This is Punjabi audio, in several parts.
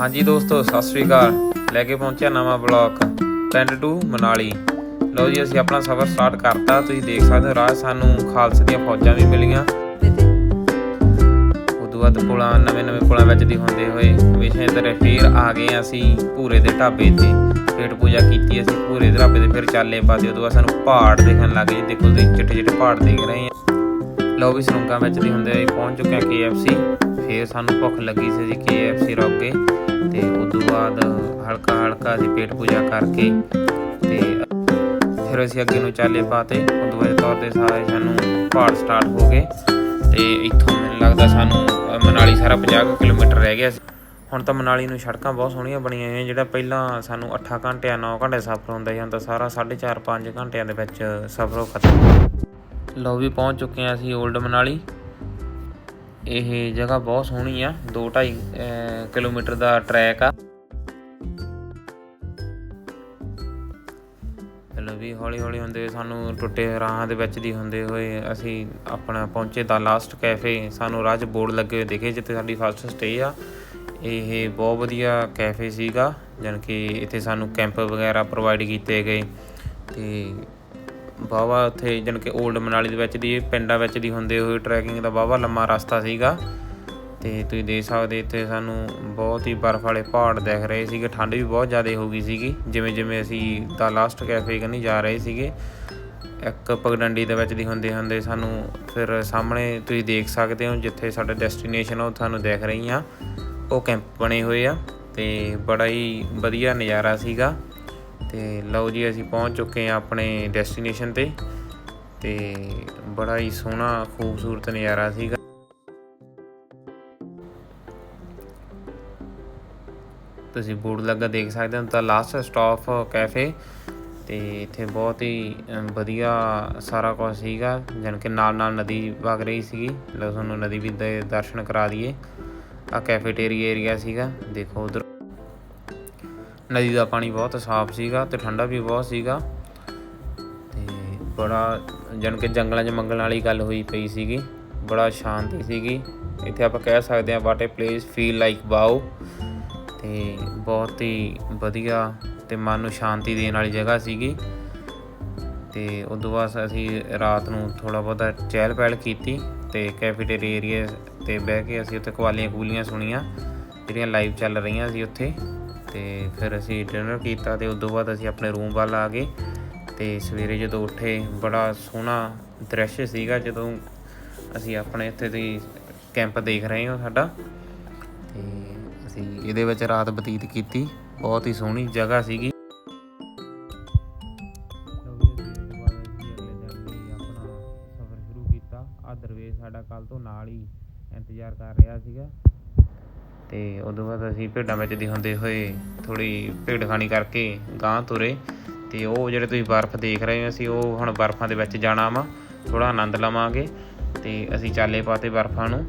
ਹਾਂਜੀ ਦੋਸਤੋ, ਸਤਿ ਸ੍ਰੀ ਅਕਾਲ। ਲੈ ਕੇ ਪਹੁੰਚਿਆ ਨਵਾਂ ਬਲੌਗ, ਪਿੰਡ ਟੂ ਮਨਾਲੀ। ਲਓ ਜੀ, ਅਸੀਂ ਆਪਣਾ ਸਫ਼ਰ ਸਟਾਰਟ ਕਰਤਾ। ਤੁਸੀਂ ਦੇਖ ਸਕਦੇ ਹੋ, ਰਾਹ ਸਾਨੂੰ ਖਾਲਸੇ ਦੀਆਂ ਫੌਜਾਂ ਵੀ ਮਿਲੀਆਂ। ਉਦੋਂ ਬਾਅਦ ਪੁਲਾਂ, ਨਵੇਂ ਨਵੇਂ ਪੁਲਾਂ ਵਿੱਚ ਦੀ ਹੁੰਦੇ ਹੋਏ ਹਮੇਸ਼ਾ ਤੇਰੇ ਫੇਰ ਆ ਗਏ ਅਸੀਂ, ਭੂਰੇ ਦੇ ਢਾਬੇ ਤੇ। ਪੇਟ ਪੂਜਾ ਕੀਤੀ ਅਸੀਂ, ਭੂਰੇ ਦੇ ਢਾਬੇ ਤੇ ਫਿਰ ਚਾਲੇ ਪਾਦੇ ਉਦੋਂ ਬਾਅਦ ਸਾਨੂੰ ਪਹਾੜ ਦੇਖਣ ਲੱਗ ਗਏ ਦੇਖੋ ਤੁਸੀਂ ਚਿੱਟੇ ਚਿੱਟੇ ਪਹਾੜ ਦੇਖ ਰਹੇ ਹਾਂ। ਲਓ ਵੀ ਸਰੁੰਗਾਂ ਵਿੱਚ ਦੀ ਹੁੰਦੇ ਹੋਏ ਪਹੁੰਚ ਚੁੱਕੇ ਹਾਂ KFC ਫੇਰ ਸਾਨੂੰ ਭੁੱਖ ਲੱਗੀ ਸੀ ਜੀ KFC ਰੁਕ ਗਏ ਤੇ ਤੋਂ ਬਾਅਦ ਹਲਕਾ ਹਲਕਾ ਅਸੀਂ ਪੇਟ ਪੂਜਾ ਕਰਕੇ ਤੇ ਫਿਰ ਅਸੀਂ ਅੱਗੇ ਨੂੰ ਚਾਲੇ ਪਾਤੇ। ਉਦੋਂ ਬਾਅਦ ਤੌਰ ਤੇ ਸਾਰੇ ਸਾਨੂੰ ਪਹਾੜ ਸਟਾਰਟ ਹੋ ਗਏ ਤੇ ਇੱਥੋਂ ਮੈਨੂੰ ਲੱਗਦਾ ਸਾਨੂੰ ਮਨਾਲੀ ਸਾਰਾ 50 ਕੁ ਕਿਲੋਮੀਟਰ ਰਹਿ ਗਿਆ ਸੀ। ਹੁਣ ਤਾਂ ਮਨਾਲੀ ਨੂੰ ਸੜਕਾਂ ਬਹੁਤ ਸੋਹਣੀਆਂ ਬਣੀਆਂ ਹੋਈਆਂ, ਜਿਹੜਾ ਪਹਿਲਾਂ ਸਾਨੂੰ 8 ਘੰਟਿਆਂ 9 ਘੰਟੇ ਸਫ਼ਰ ਹੁੰਦਾ ਸੀ, ਹੁਣ ਤਾਂ ਸਾਰਾ 4.5 5 ਘੰਟਿਆਂ ਦੇ ਵਿੱਚ ਸਫ਼ਰ ਖਤਮ। ਲਓ ਵੀ ਪਹੁੰਚ ਚੁੱਕੇ ਹਾਂ ਅਸੀਂ 올ਡ ਮਨਾਲੀ। ਇਹ ਜਗ੍ਹਾ ਬਹੁਤ ਸੋਹਣੀ ਆ 2.5 ਕਿਲੋਮੀਟਰ ਦਾ ਟਰੈਕ ਆ। ਚਲੋ ਵੀ ਹੌਲੀ ਹੌਲੀ ਹੁੰਦੇ ਹੋਏ ਸਾਨੂੰ ਟੁੱਟੇ ਰਾਹਾਂ ਦੇ ਵਿੱਚ ਦੀ ਹੁੰਦੇ ਹੋਏ ਅਸੀਂ ਆਪਣਾ ਪਹੁੰਚੇ ਤਾਂ ਲਾਸਟ ਕੈਫੇ ਸਾਨੂੰ ਰਾਜ ਬੋਰਡ ਲੱਗੇ ਹੋਏ ਦਿਖੇ ਜਿੱਥੇ ਸਾਡੀ ਫਸਟ ਸਟੇ ਆ। ਇਹ ਬਹੁਤ ਵਧੀਆ ਕੈਫੇ ਸੀਗਾ, ਜਾਣੀ ਕਿ ਇੱਥੇ ਸਾਨੂੰ ਕੈਂਪ ਵਗੈਰਾ ਪ੍ਰੋਵਾਈਡ ਕੀਤੇ ਗਏ। ਤੇ ਬਾਵਾ ਉੱਥੇ ਜਾਣੀ ਕਿ 올ਡ ਮਨਾਲੀ ਦੇ ਵਿੱਚ ਦੀ, ਪਿੰਡਾਂ ਵਿੱਚ ਦੀ ਹੁੰਦੇ ਹੋਏ ਟਰੈਕਿੰਗ ਦਾ ਬਾਵਾ ਲੰਮਾ ਰਸਤਾ ਸੀਗਾ। ਤੇ ਤੁਸੀਂ ਦੇਖ ਸਕਦੇ ਇੱਥੇ ਸਾਨੂੰ ਬਹੁਤ ਹੀ ਬਰਫ਼ ਵਾਲੇ ਪਹਾੜ ਦਿਖ ਰਹੇ ਸੀਗੇ। ਠੰਡ ਵੀ ਬਹੁਤ ਜ਼ਿਆਦਾ ਹੋ ਗਈ ਸੀਗੀ। ਜਿਵੇਂ ਜਿਵੇਂ ਅਸੀਂ ਦਾ ਲਾਸਟ ਕੈਫੇ ਕਨੀ ਜਾ ਰਹੇ ਸੀਗੇ, ਇੱਕ ਪਗਡੰਡੀ ਦੇ ਵਿੱਚ ਦੀ ਹੁੰਦੇ ਹੁੰਦੇ ਸਾਨੂੰ ਫਿਰ ਸਾਹਮਣੇ ਤੁਸੀਂ ਦੇਖ ਸਕਦੇ ਹੋ ਜਿੱਥੇ ਸਾਡਾ ਡੈਸਟੀਨੇਸ਼ਨ ਉਹ ਤੁਹਾਨੂੰ ਦਿਖ ਰਹੀਆਂ। ਉਹ ਕੈਂਪ ਬਣੇ ਹੋਏ ਆ ਤੇ ਬੜਾ ਹੀ ਵਧੀਆ ਨਜ਼ਾਰਾ ਸੀਗਾ। ਤੇ ਲਓ ਜੀ, ਅਸੀਂ ਪਹੁੰਚ ਚੁੱਕੇ ਹਾਂ ਆਪਣੇ ਡੈਸਟੀਨੇਸ਼ਨ ਤੇ ਤੇ ਬੜਾ ਹੀ ਸੋਹਣਾ, ਖੂਬਸੂਰਤ ਨਜ਼ਾਰਾ ਸੀਗਾ। ਤੁਸੀਂ ਬੋਰਡ ਲੱਗਾ ਦੇਖ ਸਕਦੇ ਹੋ, ਤਾਂ ਲਾਸਟ ਸਟਾਪ ਕੈਫੇ ਤੇ ਇੱਥੇ ਬਹੁਤ ਹੀ ਵਧੀਆ ਸਾਰਾ ਕੁਝ ਸੀਗਾ, ਜਾਣੀ ਕਿ ਨਾਲ ਨਾਲ ਨਦੀ ਵਗ ਰਹੀ ਸੀਗੀ। ਲਓ, ਤੁਹਾਨੂੰ ਨਦੀ ਵੀ ਦੇ ਦਰਸ਼ਨ ਕਰਾ ਦਈਏ। ਆ ਕੈਫੇਟੇਰੀਆ ਏਰੀਆ ਸੀਗਾ, ਦੇਖੋ ਉਧਰ। ਨਦੀ ਦਾ ਪਾਣੀ ਬਹੁਤ ਸਾਫ਼ ਸੀਗਾ ਤੇ ਠੰਡਾ ਵੀ ਬਹੁਤ ਸੀਗਾ। ਤੇ ਬੜਾ ਜਾਣੀ ਕਿ ਜੰਗਲਾਂ 'ਚ ਮੰਗਣ ਵਾਲੀ ਗੱਲ ਹੋਈ ਪਈ ਸੀਗੀ। ਬੜਾ ਸ਼ਾਂਤੀ ਸੀਗੀ। ਇੱਥੇ ਆਪਾਂ ਕਹਿ ਸਕਦੇ ਹਾਂ what a place feel like wow ਤੇ ਬਹੁਤ ਹੀ ਵਧੀਆ ਤੇ ਮਨ ਨੂੰ ਸ਼ਾਂਤੀ ਦੇਣ ਵਾਲੀ ਜਗ੍ਹਾ ਸੀਗੀ। ਤੇ ਉਦੋਂ ਬਾਅਦ ਅਸੀਂ ਰਾਤ ਨੂੰ ਥੋੜਾ ਬਹੁਤਾ ਚਹਿਲ ਪਹਿਲ ਕੀਤੀ ਤੇ ਕੈਫੇਟੇਰੀਆ ਏਰੀਆ ਤੇ ਬਹਿ ਕੇ ਅਸੀਂ ਉੱਥੇ ਕਵਾਲੀਆਂ ਕੂਲੀਆਂ ਸੁਣੀਆਂ, ਜਿਹੜੀਆਂ ਲਾਈਵ ਚੱਲ ਰਹੀਆਂ ਸੀ ਉੱਥੇ। ਤੇ ਫਿਰ ਅਸੀਂ ਡਿਨਰ ਕੀਤਾ ਤੇ ਉਦੋਂ ਬਾਅਦ ਅਸੀਂ ਆਪਣੇ ਰੂਮ ਵੱਲ ਆ ਗਏ ਤੇ ਸਵੇਰੇ ਜਦੋਂ ਉੱਠੇ ਬੜਾ ਸੋਹਣਾ ਦ੍ਰਿਸ਼ ਸੀਗਾ ਜਦੋਂ ਅਸੀਂ ਆਪਣੇ ਇੱਥੇ ਦੀ ਕੈਂਪ ਦੇਖ ਰਹੇ ਹਾਂ ਸਾਡਾ। ਤੇ ਅਸੀਂ ਇਹਦੇ ਵਿੱਚ ਰਾਤ ਬਤੀਤ ਕੀਤੀ, ਬਹੁਤ ਹੀ ਸੋਹਣੀ ਜਗ੍ਹਾ ਸੀਗੀ। ਸ਼ੁਰੂ ਕੀਤਾ। ਆ ਦਰਵੇਸ਼ ਸਾਡਾ ਕੱਲ ਤੋਂ ਨਾਲ ਹੀ ਇੰਤਜ਼ਾਰ ਕਰ ਰਿਹਾ ਸੀਗਾ। ਤੇ ਉਦੋਂ ਬਾਅਦ ਅਸੀਂ ਭੇਡਾਂ ਵਿੱਚ ਦੀ ਹੁੰਦੇ ਹੋਏ ਥੋੜੀ ਭੇਡ ਖਾਣੀ ਕਰਕੇ ਗਾਂ ਤੁਰੇ ਤੇ ਉਹ ਜਿਹੜੇ ਤੁਸੀਂ ਬਰਫ਼ ਦੇਖ ਰਹੇ ਹੋ, ਅਸੀਂ ਉਹ ਹੁਣ ਬਰਫ਼ਾਂ ਦੇ ਵਿੱਚ ਜਾਣਾ ਵਾ ਥੋੜਾ ਆਨੰਦ ਲਵਾਂਗੇ ਤੇ ਅਸੀਂ ਚਾਲੇ ਪਾਤੇ ਬਰਫ਼ਾਂ ਨੂੰ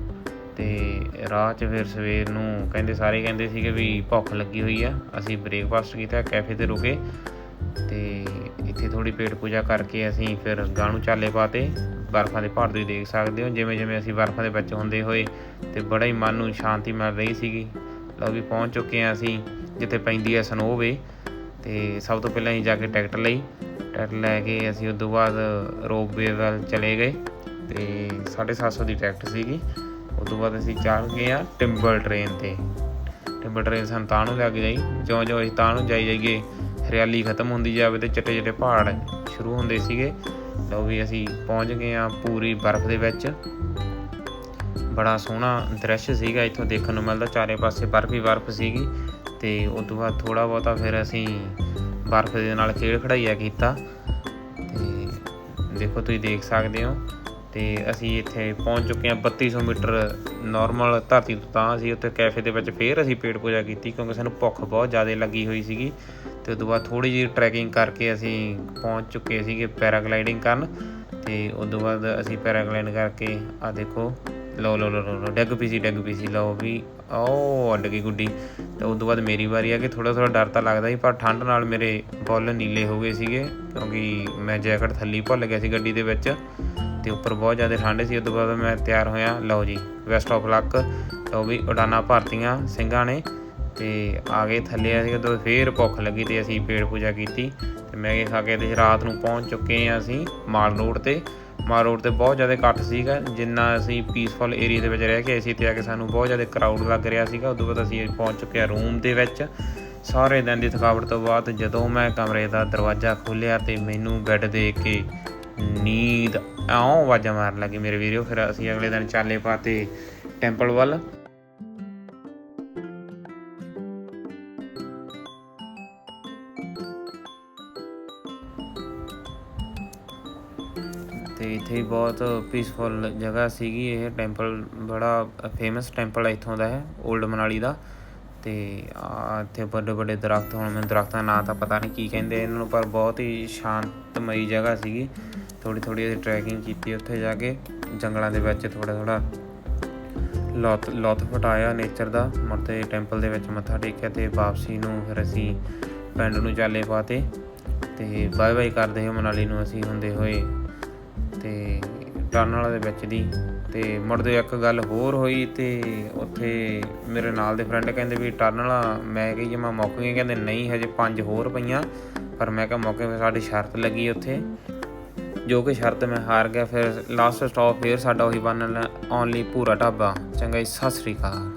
ਤੇ ਰਾਹ 'ਚ ਫਿਰ ਸਵੇਰ ਨੂੰ ਕਹਿੰਦੇ ਸਾਰੇ ਕਹਿੰਦੇ ਸੀਗੇ ਵੀ ਭੁੱਖ ਲੱਗੀ ਹੋਈ ਆ, ਅਸੀਂ ਬ੍ਰੇਕਫਾਸਟ ਕੀਤਾ, ਕੈਫੇ ਤੇ ਰੁਕੇ ਤੇ ਇੱਥੇ ਥੋੜੀ ਪੇਟ ਪੂਜਾ ਕਰਕੇ ਅਸੀਂ ਫਿਰ ਗਾਂ ਨੂੰ ਚਾਲੇ ਪਾਤੇ ਬਰਫ਼ਾਂ ਦੇ ਪਹਾੜ ਤੁਸੀਂ ਦੇਖ ਸਕਦੇ ਹੋ, ਜਿਵੇਂ ਜਿਵੇਂ ਅਸੀਂ ਬਰਫ਼ਾਂ ਦੇ ਵਿੱਚ ਹੁੰਦੇ ਹੋਏ ਤੇ ਬੜਾ ਹੀ ਮਨ ਨੂੰ ਸ਼ਾਂਤੀ ਮਿਲ ਰਹੀ ਸੀਗੀ। ਲਓ ਵੀ ਪਹੁੰਚ ਚੁੱਕੇ ਹਾਂ ਅਸੀਂ, ਜਿੱਥੇ ਪੈਂਦੀ ਹੈ ਸਨੋਵੇ। ਤੇ ਸਭ ਤੋਂ ਪਹਿਲਾਂ ਅਸੀਂ ਜਾ ਕੇ ਟਿਕਟ ਲਈ। ਟਿਕਟ ਲੈ ਕੇ ਅਸੀਂ ਉਸ ਤੋਂ ਬਾਅਦ ਰੋਪਵੇ ਵੱਲ ਚਲੇ ਗਏ ਤੇ 750 ਦੀ ਟਿਕਟ ਸੀਗੀ। ਉਸ ਤੋਂ ਬਾਅਦ ਅਸੀਂ ਚੜ੍ਹ ਗਏ ਆ ਟਿੰਬਲ ਟ੍ਰੇਨ ਤੇ। ਟਿੰਬਲ ਟ੍ਰੇਨ ਸਾਨੂੰ ਤਾਂ ਨੂੰ ਲੈ ਕੇ ਜਾਈ। ਜਿਉਂ ਜਿਉਂ ਅਸੀਂ ਤਾਂ ਨੂੰ ਜਾਈ ਜਾਈਏ, ਹਰਿਆਲੀ ਖਤਮ ਹੁੰਦੀ ਜਾਵੇ ਤੇ ਚਿੱਟੇ ਚਿੱਟੇ ਪਹਾੜ ਸ਼ੁਰੂ ਹੁੰਦੇ ਸੀਗੇ। ਲਓ ਵੀ ਅਸੀਂ ਪਹੁੰਚ ਗਏ ਆ ਪੂਰੀ ਬਰਫ਼ ਦੇ ਵਿੱਚ। ਬੜਾ ਸੋਹਣਾ ਦ੍ਰਿਸ਼ ਸੀਗਾ ਇੱਥੋਂ ਦੇਖਣ ਨੂੰ ਮਿਲਦਾ, ਚਾਰੇ ਪਾਸੇ ਬਰਫ਼ ਹੀ ਬਰਫ਼ ਸੀਗੀ ਤੇ ਉਸ ਤੋਂ ਬਾਅਦ ਥੋੜਾ ਬਹੁਤਾ ਫਿਰ ਅਸੀਂ ਬਰਫ਼ ਦੇ ਨਾਲ ਖੇਡ ਖੜਾਈਆ ਕੀਤਾ। ਤੇ ਦੇਖੋ ਤੁਸੀਂ ਦੇਖ ਸਕਦੇ ਹੋ ਤੇ ਅਸੀਂ ਇੱਥੇ ਪਹੁੰਚ ਚੁੱਕੇ ਹਾਂ 3200 ਮੀਟਰ ਨਾਰਮਲ ਧਰਤੀ ਤੋਂ ਤਾਂ ਅਸੀਂ ਉੱਥੇ ਕੈਫੇ ਦੇ ਵਿੱਚ ਫੇਰ ਅਸੀਂ ਪੇਟ ਪੂਜਾ ਕੀਤੀ ਕਿਉਂਕਿ ਸਾਨੂੰ ਭੁੱਖ ਬਹੁਤ ਜ਼ਿਆਦਾ ਲੱਗੀ ਹੋਈ ਸੀਗੀ। ਤੇ ਉਸ ਤੋਂ ਬਾਅਦ ਥੋੜੀ ਜਿਹੀ ਟਰੈਕਿੰਗ ਕਰਕੇ ਅਸੀਂ ਪਹੁੰਚ ਚੁੱਕੇ ਸੀਗੇ ਪੈਰਾਗਲਾਈਡਿੰਗ ਕਰਨ ਤੇ ਉਸ ਤੋਂ ਬਾਅਦ ਅਸੀਂ ਪੈਰਾਗਲਾਈਡ ਕਰਕੇ ਆ ਦੇਖੋ, ਲਓ ਲਓ ਲਓ ਲਓ ਡੈਗ ਪੀ ਸੀ, ਡੈਗ ਪੀ ਸੀ, ਲਓ ਵੀ ਉਹ ਅੱਡ ਗਈ ਗੁੱਡੀ। ਤੇ ਉਸ ਤੋਂ ਬਾਅਦ ਮੇਰੀ ਵਾਰੀ ਆ ਕਿ ਥੋੜਾ ਥੋੜਾ ਡਰ ਤਾਂ ਲੱਗਦਾ ਸੀ, ਪਰ ਠੰਡ ਨਾਲ ਮੇਰੇ ਬੁੱਲ ਨੀਲੇ ਹੋ ਗਏ ਸੀਗੇ, ਕਿਉਂਕਿ ਮੈਂ ਜੈਕਟ ਥੱਲੀ ਭੁੱਲ ਗਿਆ ਸੀ ਗੱਡੀ ਦੇ ਵਿੱਚ ਤੇ ਉੱਪਰ ਬਹੁਤ ਜ਼ਿਆਦਾ ਠੰਡ ਸੀ। ਉਸ ਤੋਂ ਬਾਅਦ ਮੈਂ ਤਿਆਰ ਹੋਇਆ, ਲਓ ਜੀ ਵੈਸਟ ਆਫ ਲੱਕ ਲਓ ਵੀ, ਉਡਾਨਾਂ ਭਰਤੀਆਂ ਸਿੰਘਾਂ ਨੇ। ਤੇ ਆ ਗਏ ਥੱਲੇ ਅਸੀਂ ਉਦੋਂ ਫੇਰ ਭੁੱਖ ਲੱਗੀ ਤੇ ਅਸੀਂ ਪੇੜ ਪੂਜਾ ਕੀਤੀ ਤੇ ਮੈਗੀ ਖਾ ਕੇ ਤੇ ਰਾਤ ਨੂੰ ਪਹੁੰਚ ਚੁੱਕੇ ਹਾਂ ਅਸੀਂ ਮਾਲ ਰੋਡ ਤੇ। ਮਾਲ ਰੋਡ ਤੇ ਬਹੁਤ ਜ਼ਿਆਦਾ ਇਕੱਠ ਸੀਗਾ, ਜਿੰਨਾ ਅਸੀਂ ਪੀਸਫੁਲ ਏਰੀਆ ਦੇ ਵਿੱਚ ਰਹਿ ਕੇ ਅਸੀਂ ਤੇ ਆ ਕੇ ਸਾਨੂੰ ਬਹੁਤ ਜ਼ਿਆਦਾ ਕਰਾਊਡ ਲੱਗ ਰਿਹਾ ਸੀਗਾ। ਉਦੋਂ ਬਾਅਦ ਅਸੀਂ ਪਹੁੰਚ ਚੁੱਕੇ ਹਾਂ ਰੂਮ ਦੇ ਵਿੱਚ। ਸਾਰੇ ਦਿਨ ਦੀ ਥਕਾਵਟ ਤੋਂ ਬਾਅਦ ਜਦੋਂ ਮੈਂ ਕਮਰੇ ਦਾ ਦਰਵਾਜ਼ਾ ਖੋਲ੍ਹਿਆ ਤੇ ਮੈਨੂੰ ਬੈੱਡ ਦੇ ਕੇ ਨੀਂਦ ਆਉਂ ਆਵਾਜ਼ਾਂ ਮਾਰਨ ਲੱਗੀ ਮੇਰੇ ਵੀਰੋ। ਫਿਰ ਅਸੀਂ ਅਗਲੇ ਦਿਨ ਚਾਲੇ ਪਾਤੇ ਟੈਂਪਲ ਵੱਲ। ਇੱਥੇ ਹੀ ਬਹੁਤ ਪੀਸਫੁਲ ਜਗ੍ਹਾ ਸੀਗੀ ਇਹ ਟੈਂਪਲ ਬੜਾ ਫੇਮਸ ਟੈਂਪਲ ਹੈ ਇੱਥੋਂ ਦਾ ਹੈ 올ਡ ਮਨਾਲੀ ਦਾ। ਤੇ ਆ ਇੱਥੇ ਵੱਡੇ ਵੱਡੇ ਦਰਖਤ ਹੁਣ, ਮੈਨੂੰ ਦਰਖਤਾਂ ਦਾ ਨਾਂ ਤਾਂ ਪਤਾ ਨਹੀਂ ਕੀ ਕਹਿੰਦੇ ਇਹਨਾਂ ਨੂੰ, ਪਰ ਬਹੁਤ ਹੀ ਸ਼ਾਂਤਮਈ ਜਗ੍ਹਾ ਸੀਗੀ। ਥੋੜੀ ਥੋੜੀ ਅਸੀਂ ਟਰੈਕਿੰਗ ਕੀਤੀ ਉੱਥੇ ਜਾ ਕੇ, ਜੰਗਲਾਂ ਦੇ ਵਿੱਚ ਥੋੜਾ ਥੋੜਾ ਲੁੱਤ ਲੋਤ ਫਟਾਇਆ ਨੇਚਰ ਦਾ, ਮੁੜ ਟੈਂਪਲ ਦੇ ਵਿੱਚ ਮੱਥਾ ਟੇਕਿਆ ਤੇ ਵਾਪਸੀ ਨੂੰ ਫਿਰ ਅਸੀਂ ਪਿੰਡ ਨੂੰ ਚਾਲੇ ਪਾਤੇ ਤੇ ਬਾਏ ਬਾਏ ਕਰਦੇ ਹੋਏ ਮਨਾਲੀ ਨੂੰ ਅਸੀਂ ਹੁੰਦੇ ਹੋਏ ਤੇ ਟਰਨਲ ਦੇ ਵਿੱਚ ਦੀ ਤੇ ਮੁੜਦੇ ਇੱਕ ਗੱਲ ਹੋਰ ਹੋਈ ਤੇ ਉੱਥੇ ਮੇਰੇ ਨਾਲ ਦੇ ਫਰੈਂਡ ਕਹਿੰਦੇ ਵੀ ਟਨਲ ਮੈਂ ਕਹੀ ਜੇ ਮੈਂ ਮੁੱਕ ਗਈ ਕਹਿੰਦੇ ਨਹੀਂ, ਹਜੇ ਪੰਜ ਹੋਰ ਪਈਆਂ, ਪਰ ਮੈਂ ਕਿਹਾ ਮੌਕੇ 'ਤੇ ਸਾਡੀ ਸ਼ਰਤ ਲੱਗੀ ਉੱਥੇ। ਜੋ ਕਿ ਸ਼ਰਤ ਮੈਂ ਹਾਰ ਗਿਆ, ਫਿਰ ਲਾਸਟ ਸਟਾਪ ਫੇਰ ਸਾਡਾ ਉਹੀ ਬਣਨ ਓਨਲੀ ਪੂਰਾ ਢਾਬਾ। ਚੰਗਾ ਜੀ, ਸਤਿ ਸ੍ਰੀ ਅਕਾਲ।